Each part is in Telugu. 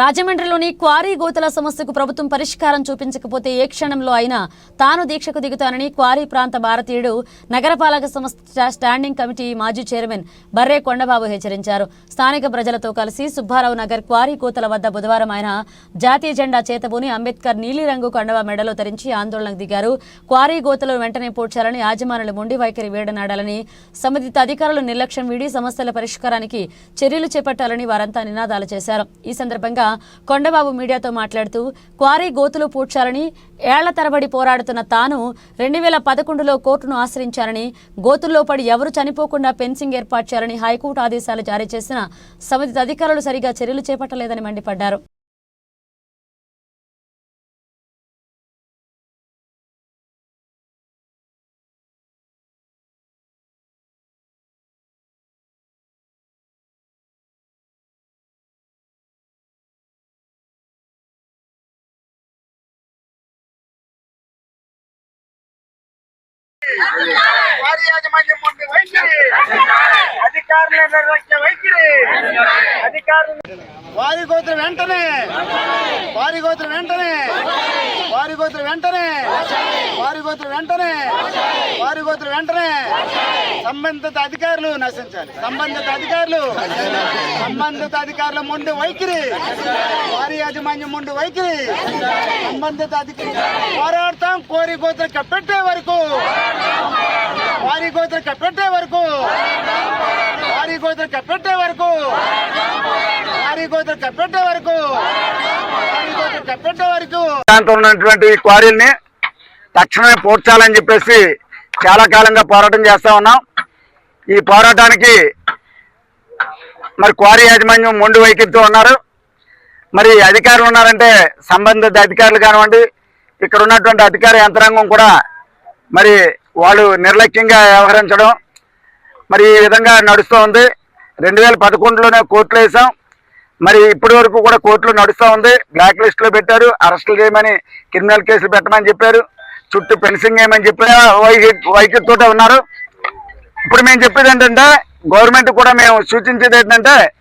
రాజమండ్రిలోని క్వారీ గోతుల సమస్యకు ప్రభుత్వం పరిష్కారం చూపించకపోతే ఏ క్షణంలో అయినా తాను దీక్షకు దిగుతానని క్వారీ ప్రాంత భారతీయుడు నగరపాలక సంస్థ స్టాండింగ్ కమిటీ మాజీ చైర్మన్ బర్రే కొండబాబు హెచ్చరించారు. స్థానిక ప్రజలతో కలిసి సుబ్బారావు నగర్ క్వారీ గోతుల వద్ద బుధవారం ఆయన జాతీయ జెండా చేతబూని అంబేద్కర్ నీలిరంగు కండవ మెడలో ధరించి ఆందోళనకు దిగారు. క్వారీ గోతలు వెంటనే పూడ్చాలని యాజమానులు మొండి వైఖరి వేడనాడాలని సంబంధిత అధికారులు నిర్లక్ష్యం వీడి సమస్యల పరిష్కారానికి చర్యలు చేపట్టాలని వారంతా నినాదాలు చేశారు. ఈ సందర్భంగా కొండబాబు మీడియాతో మాట్లాడుతూ క్వారీ గోతులు పూడ్చాలని ఏళ్ళ తరబడి పోరాడుతున్న తాను రెండు వేల పదకొండులో కోర్టును ఆశ్రయించారని గోతుల్లో పడి ఎవరు చనిపోకుండా పెన్సింగ్ ఏర్పాటు చేయాలని హైకోర్టు ఆదేశాలు జారీ చేసిన సంబంధిత అధికారులు సరిగా చర్యలు చేపట్టలేదని మండిపడ్డారు. వారి యాజమాన్యం ముందు వైఖరి. అధికారుల నిర్లక్ష్య వైఖరి. అధికారులు వారి గోత్ర వెంటనే. వారి గోత్ర వెంటనే. వారి గోత్ర వెంటనే. వారి గోత్ర వెంటనే. వారి గోత్ర వెంటనే. సంబంధిత అధికారులు నశించాలి. సంబంధిత అధికారులు సంబంధిత అధికారుల ముందు వైఖరి. వారి యాజమాన్యం ముందు వైఖరి. సంబంధిత అధికారులు పోరాడతాం. కోరి గోత్ర కప్పెట్టే వరకు వారి గోత్రం కప్పెట్టే వరకు వారి గోత్రం కప్పెట్టే వరకు వారి గోత్రం కప్పెట్టే వరకు వారి గోత్రం కప్పెట్టే వరకు. దాంట్లో ఉన్నటువంటి క్వారీల్ని తక్షణమే పూడ్చాలని చెప్పేసి చాలా కాలంగా పోరాటం చేస్తా ఉన్నాం. ఈ పోరాటానికి మరి క్వారీ యాజమాన్యం మొండి వైఖరితో ఉన్నారు. మరి అధికారులు ఉన్నారంటే సంబంధిత అధికారులు కానివ్వండి ఇక్కడ ఉన్నటువంటి అధికార యంత్రాంగం కూడా మరి వాళ్ళు నిర్లక్ష్యంగా వ్యవహరించడం మరి ఈ విధంగా నడుస్తూ ఉంది. రెండు వేల పదకొండులోనే కోర్టులు వేసాం మరి ఇప్పటి వరకు కూడా కోర్టులు నడుస్తూ ఉంది. బ్లాక్ లిస్ట్లో పెట్టారు. అరెస్టులు చేయమని క్రిమినల్ కేసులు పెట్టమని చెప్పారు. చుట్టూ ఫెన్సింగ్ చేయమని చెప్పారు వైఖరితో ఉన్నారు. ఇప్పుడు మేము చెప్పేది ఏంటంటే గవర్నమెంట్ కూడా మేము సూచించేది ఏంటంటే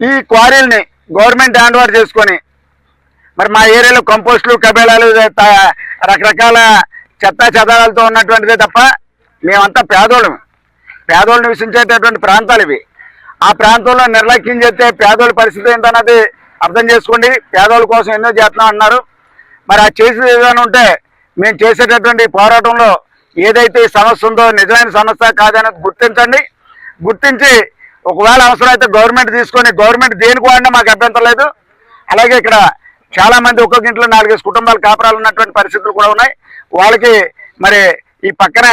ఈ క్వారీల్ని గవర్నమెంట్ హ్యాండ్ ఓవర్ చేసుకొని మరి మా ఏరియాలో కంపోస్టులు కబేళాలు త- రకరకాల చెత్త చెదారాలతో ఉన్నటువంటిదే తప్ప మేమంతా పేదోళ్ళం. పేదోళ్ళు నివసించేటటువంటి ప్రాంతాలు ఇవి. ఆ ప్రాంతంలో నిర్లక్ష్యం చేస్తే పేదోళ్ళ పరిస్థితి ఏంటన్నది అర్థం చేసుకోండి. పేదోళ్ళ కోసం ఎన్నో చేస్తున్నాం అన్నారు. మరి ఆ చేసేది ఏదైనా ఉంటే మేము చేసేటటువంటి పోరాటంలో ఏదైతే సమస్య ఉందో నిజమైన సమస్య కాదనేది గుర్తించండి. గుర్తించి ఒకవేళ అవసరమైతే గవర్నమెంట్ తీసుకొని గవర్నమెంట్ దేనికి వాడినా మాకు అభ్యంతరం లేదు. అలాగే ఇక్కడ చాలామంది ఒక్కొక్క ఇంట్లో నాలుగైదు కుటుంబాలు కాపురాలు ఉన్నటువంటి పరిస్థితులు కూడా ఉన్నాయి. వాళ్ళకి మరి ఈ పక్కన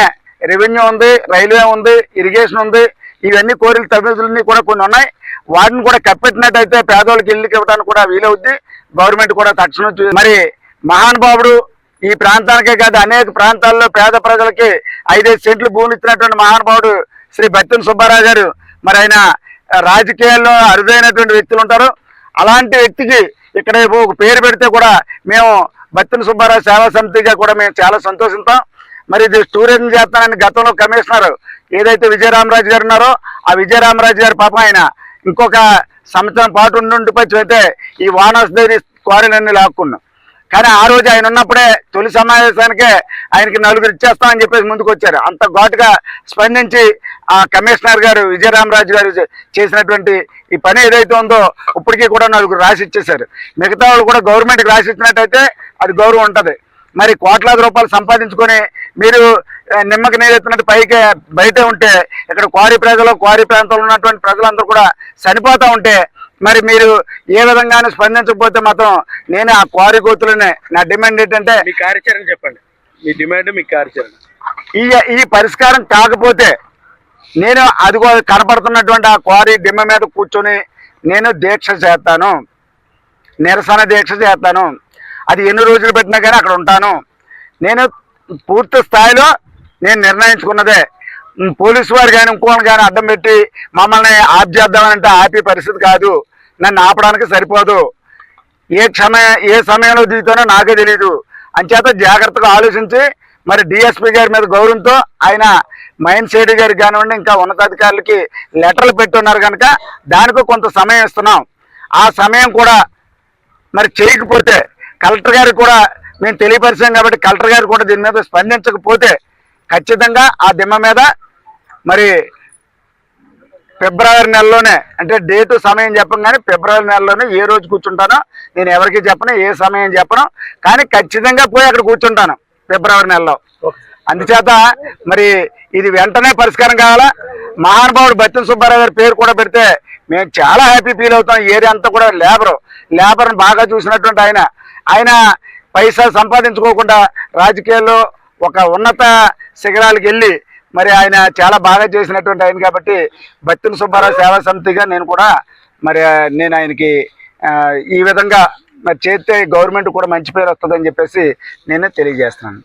రెవెన్యూ ఉంది రైల్వే ఉంది ఇరిగేషన్ ఉంది ఇవన్నీ కోరిక తగ్గుతులన్నీ కూడా కొన్ని ఉన్నాయి. వాటిని కూడా కప్పెట్టినట్టయితే పేదవాళ్ళకి ఇల్లుకి ఇవ్వడానికి కూడా వీలవుద్ది. గవర్నమెంట్ కూడా తక్షణం మరి మహానుభావుడు ఈ ప్రాంతానికే కాదు అనేక ప్రాంతాల్లో పేద ప్రజలకి ఐదైదు సెంట్లు భూములు ఇచ్చినటువంటి మహానుభావుడు శ్రీ బత్తిన సుబ్బారావు గారు మరి ఆయన రాజకీయాల్లో అరుదైనటువంటి వ్యక్తులు ఉంటారు. అలాంటి వ్యక్తికి ఇక్కడ ఒక పేరు పెడితే కూడా మేము బత్తిన సుబ్బారావు సేవా సమితిగా కూడా మేము చాలా సంతోషిస్తాం మరి ఇది టూరిజం చేస్తానని గతంలో కమిషనర్ ఏదైతే విజయరామరాజు గారు ఉన్నారో ఆ విజయరామరాజు గారి పాపం ఆయన ఇంకొక సంవత్సరం పాటు ఉండిపోయి అయితే ఈ వానస్ క్వారీలన్నీ లాక్కున్నాం. కానీ ఆ రోజు ఆయన ఉన్నప్పుడే తొలి సమావేశానికే ఆయనకి నలుగురు ఇచ్చేస్తామని చెప్పేసి ముందుకు వచ్చారు. అంత ఘాటుగా స్పందించి ఆ కమిషనర్ గారు విజయరామరాజు గారు చేసినటువంటి ఈ పని ఏదైతే ఉందో ఇప్పటికీ కూడా నలుగురు రాసి ఇచ్చేశారు. మిగతా వాళ్ళు కూడా గవర్నమెంట్కి రాసి ఇచ్చినట్టయితే అది గౌరవం ఉంటుంది. మరి కోట్లాది రూపాయలు సంపాదించుకొని మీరు నిమ్మకి నీరెత్తినట్టు పైకి బయటే ఉంటే ఇక్కడ క్వారీ ప్రజలు క్వారీ ప్రాంతంలో ఉన్నటువంటి ప్రజలందరూ కూడా చనిపోతూ ఉంటే మరి మీరు ఏ విధంగానూ స్పందించకపోతే మాత్రం నేను ఆ క్వారీ కోతులనే నా డిమాండ్ ఏంటంటే మీ కార్యాచరణ చెప్పండి. మీ డిమాండ్ మీ కార్యాచరణ. ఈ ఈ పరిష్కారం కాకపోతే నేను అదిగో కనపడుతున్నటువంటి ఆ క్వారీ దిమ్మ మీద కూర్చొని నేను దీక్ష చేస్తాను. నిరసన దీక్ష చేస్తాను. అది ఎన్ని రోజులు పెట్టినా కానీ అక్కడ ఉంటాను. నేను పూర్తి స్థాయిలో నేను నిర్ణయించుకున్నదే. పోలీసు వారు కానీ ఇంకోని కానీ అడ్డం పెట్టి మమ్మల్ని ఆప్ చేద్దామంటే ఆపే పరిస్థితి కాదు. నన్ను ఆపడానికి సరిపోదు. ఏ క్షమ ఏ సమయంలో దిగుతానో నాకే తెలియదు అంచేత జాగ్రత్తగా ఆలోచించి మరి డిఎస్పీ గారి మీద గౌరవంతో ఆయన మైన్ సేడి గారికి కానివ్వండి ఇంకా ఉన్నతాధికారులకి లెటర్లు పెట్టున్నారు కనుక దానికి కొంత సమయం ఇస్తున్నాం. ఆ సమయం కూడా మరి చేయకపోతే కలెక్టర్ గారికి కూడా మేము తెలియపరిచాం కాబట్టి కలెక్టర్ గారు కూడా దీని మీద స్పందించకపోతే ఖచ్చితంగా ఆ దిమ్మ మీద మరి ఫిబ్రవరి నెలలోనే అంటే డేటు సమయం చెప్పం కానీ ఫిబ్రవరి నెలలోనే ఏ రోజు కూర్చుంటానో నేను ఎవరికి చెప్పను ఏ సమయం చెప్పను కానీ ఖచ్చితంగా పోయి అక్కడ కూర్చుంటాను ఫిబ్రవరి నెలలో. అందుచేత మరి ఇది వెంటనే పరిష్కారం కావాలా? మహానుభావుడు బత్తిన సుబ్బారావు గారి పేరు కూడా పెడితే మేము చాలా హ్యాపీ ఫీల్ అవుతాం. ఏరియా అంతా కూడా లేబరు. లేబర్ని బాగా చూసినటువంటి ఆయన. ఆయన పైసా సంపాదించుకోకుండా రాజకీయాల్లో ఒక ఉన్నత శిఖరాలకు వెళ్ళి మరి ఆయన చాలా బాగా చేసినటువంటి ఆయన కాబట్టి బత్తిన సుబ్బారావు సేవా సమితిగా నేను కూడా మరి నేను ఆయనకి ఈ విధంగా మరి చేస్తే గవర్నమెంట్ కూడా మంచి పేరు వస్తుందని చెప్పేసి నేను తెలియజేస్తున్నాను.